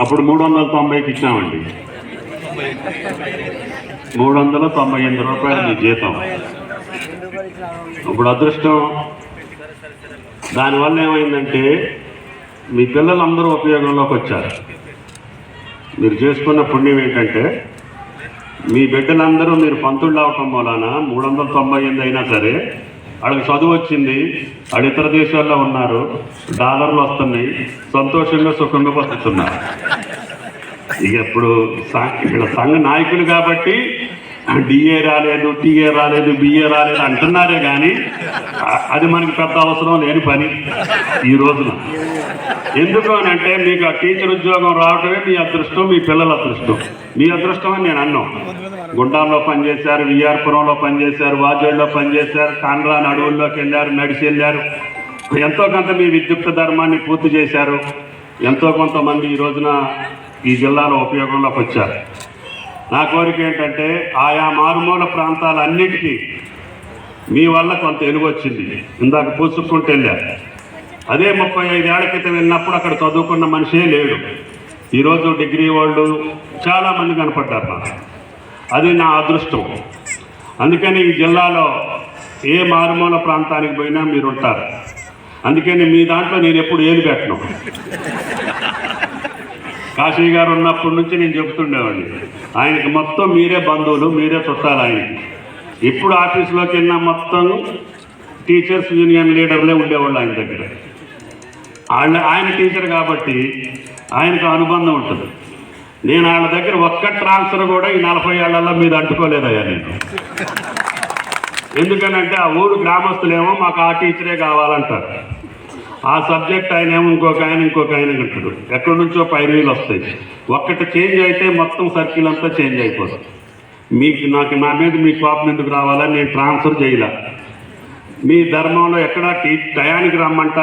అప్పుడు మూడు వందల తొంభైకి ఇచ్చామండి మూడు వందల తొంభై ఎనిమిది రూపాయలు మీ జీతం. ఇప్పుడు అదృష్టం. దానివల్ల ఏమైందంటే మీ పిల్లలందరూ ఉపయోగంలోకి వచ్చారు. మీరు చేసుకున్న పుణ్యం ఏంటంటే మీ బిడ్డలందరూ మీరు పంతుళ్ళు అవటం మూలాన మూడు వందల తొంభై ఎనిమిది అయినా సరే వాళ్ళకి చదువు వచ్చింది వాళ్ళు ఇతర దేశాల్లో ఉన్నారు డాలర్లు వస్తున్నాయి సంతోషంగా సుఖంగా బతుకుతున్నారు. ఇక ఇప్పుడు ఇక్కడ సంఘ నాయకులు కాబట్టి డిఏ రాలేదు టీఏ రాలేదు బిఏ రాలేదు అంటున్నారే కానీ అది మనకి పెద్ద అవసరం లేని పని ఈ రోజున. ఎందుకు అని అంటే మీకు ఆ టీచర్ ఉద్యోగం రావటమే మీ అదృష్టం మీ పిల్లల అదృష్టం. మీ అదృష్టం అని నేను అన్నాం. గుండాంలో పనిచేశారు విఆర్పురంలో పనిచేశారు వాజేడులో పనిచేశారు కాండ్రాన్ అడవుల్లోకి వెళ్ళారు నడిచి వెళ్ళారు. ఎంతో కొంత మీ విద్యుక్త ధర్మాన్ని పూర్తి చేశారు. ఎంతో కొంతమంది ఈ రోజున ఈ జిల్లాలో ఉపయోగంలోకి వచ్చారు. నా కోరిక ఏంటంటే ఆయా మారుమూల ప్రాంతాలన్నిటికీ మీ వల్ల కొంత వెలుగు వచ్చింది. ఇందాక పూసుకుంటూ వెళ్ళారు అదే ముప్పై ఐదేళ్ళ క్రితం వెళ్ళినప్పుడు అక్కడ చదువుకున్న మనిషే లేడు. ఈరోజు డిగ్రీ వాళ్ళు చాలామంది కనపడ్డారు నాకు అది నా అదృష్టం. అందుకని ఈ జిల్లాలో ఏ మారుమూల ప్రాంతానికి పోయినా మీరు ఉంటారు అందుకని మీ దాంట్లో నేను ఎప్పుడు ఏలు పెట్టను. కాశీ గారు ఉన్నప్పటి నుంచి నేను చెబుతుండేవాడిని. ఆయనకి మొత్తం మీరే బంధువులు మీరే చుట్టాలు ఆయనకి. ఇప్పుడు ఆఫీసులోకి వెళ్ళిన మొత్తం టీచర్స్ యూనియన్ లీడర్లే ఉండేవాళ్ళు ఆయన దగ్గర. వాళ్ళ ఆయన టీచర్ కాబట్టి ఆయనకు అనుబంధం ఉంటుంది. నేను వాళ్ళ దగ్గర ఒక్క ట్రాన్స్ఫర్ కూడా ఈ నలభై ఏళ్ళలో మీరు అంటుకోలేదయ్యా నేను. ఎందుకనంటే ఆ ఊరు గ్రామస్తులేమో మాకు ఆ టీచరే కావాలంటారు. ఆ సబ్జెక్ట్ ఆయన ఏమో ఇంకొక ఆయన ఇంకొక ఆయన అంటాడు. ఎక్కడి నుంచో పైరువీలు వస్తాయి. ఒక్కటి చేంజ్ అయితే మొత్తం సర్కిల్ అంతా చేంజ్ అయిపోతుంది. మీకు నాకు నా మీద మీ కోపం ఎందుకు రావాలా? నేను ట్రాన్స్ఫర్ చేయలే. మీ ధర్మంలో ఎక్కడా టీ టయానికి రమ్మంట.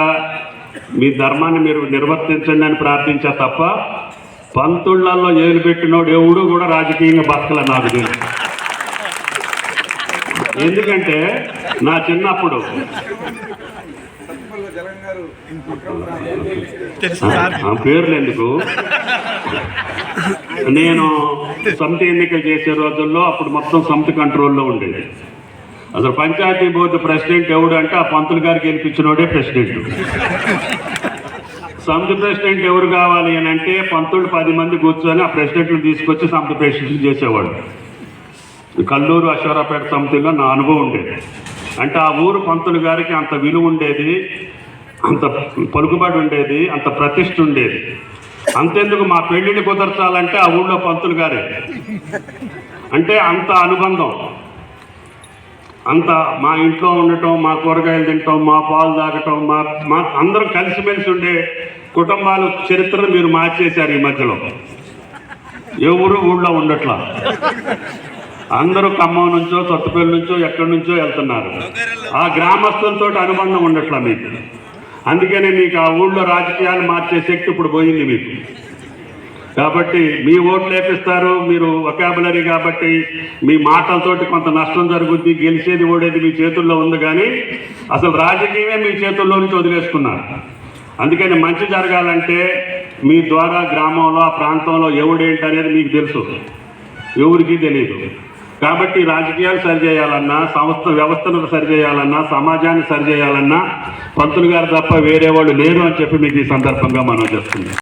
మీ ధర్మాన్ని మీరు నిర్వర్తించండి అని ప్రార్థించా తప్ప పంతుళ్ళలో ఏలు పెట్టినోడు ఎవడు కూడా రాజకీయంగా బతకల నాకు తెలుసు. ఎందుకంటే నా చిన్నప్పుడు పేర్లు ఎందుకు నేను సమితి ఎన్నికలు చేసే రోజుల్లో అప్పుడు మొత్తం సమితి కంట్రోల్లో ఉండేది. అసలు పంచాయతీ బోర్డు ప్రెసిడెంట్ ఎవడు అంటే ఆ పంతులు గారు గెలిపించినోడే ప్రెసిడెంట్. సమితి ప్రెసిడెంట్ ఎవరు కావాలి అని అంటే పంతులు పది మంది కూర్చొని ఆ ప్రెసిడెంట్ని తీసుకొచ్చి సమితి ప్రెసిడెంట్ చేసేవాడు. కల్లూరు అశ్వరాపేట సమితిలో నా అనుభవం ఉండేది. అంటే ఆ ఊరు పంతులు గారికి అంత విలువ ఉండేది. అంత పలుకుబడి ఉండేది అంత ప్రతిష్ఠ ఉండేది. అంతెందుకు మా పెళ్ళిని కుదర్చాలంటే ఆ ఊళ్ళో పంతులు గారే. అంటే అంత అనుబంధం. అంత మా ఇంట్లో ఉండటం మా కూరగాయలు తినటం మా పాలు తాగటం మా మా అందరం కలిసిమెలిసి ఉండే కుటుంబాల చరిత్రను మీరు మార్చేశారు ఈ మధ్యలో. ఎవరు ఊళ్ళో ఉండట్లా? అందరూ ఖమ్మం నుంచో సొత్తపల్లి నుంచో ఎక్కడి నుంచో వెళ్తున్నారు. ఆ గ్రామస్తులతో అనుబంధం ఉండట్లా మీకు? అందుకనే మీకు ఆ ఊళ్ళో రాజకీయాలు మార్చే శక్తి ఇప్పుడు పోయింది మీకు. కాబట్టి మీ ఓట్లు లేపిస్తారు మీరు ఒకాబులరీ కాబట్టి మీ మాటలతోటి కొంత నష్టం జరుగుద్ది గెలిచేది ఓడేది మీ చేతుల్లో ఉంది కానీ అసలు రాజకీయమే మీ చేతుల్లో నుంచి వదిలేసుకున్నారు. అందుకని మంచి జరగాలంటే మీ ద్వారా గ్రామంలో ఆ ప్రాంతంలో ఎవడేంటి అనేది మీకు తెలుసు. ఎవరికి తెలియదు కాబట్టి రాజకీయాలు సరిచేయాలన్నా సంస్థ వ్యవస్థను సరిచేయాలన్నా సమాజాన్ని సరిచేయాలన్నా పంతులు గారు తప్ప వేరే వాళ్ళు లేరు అని చెప్పి మీకు ఈ సందర్భంగా మనం చేస్తున్నాం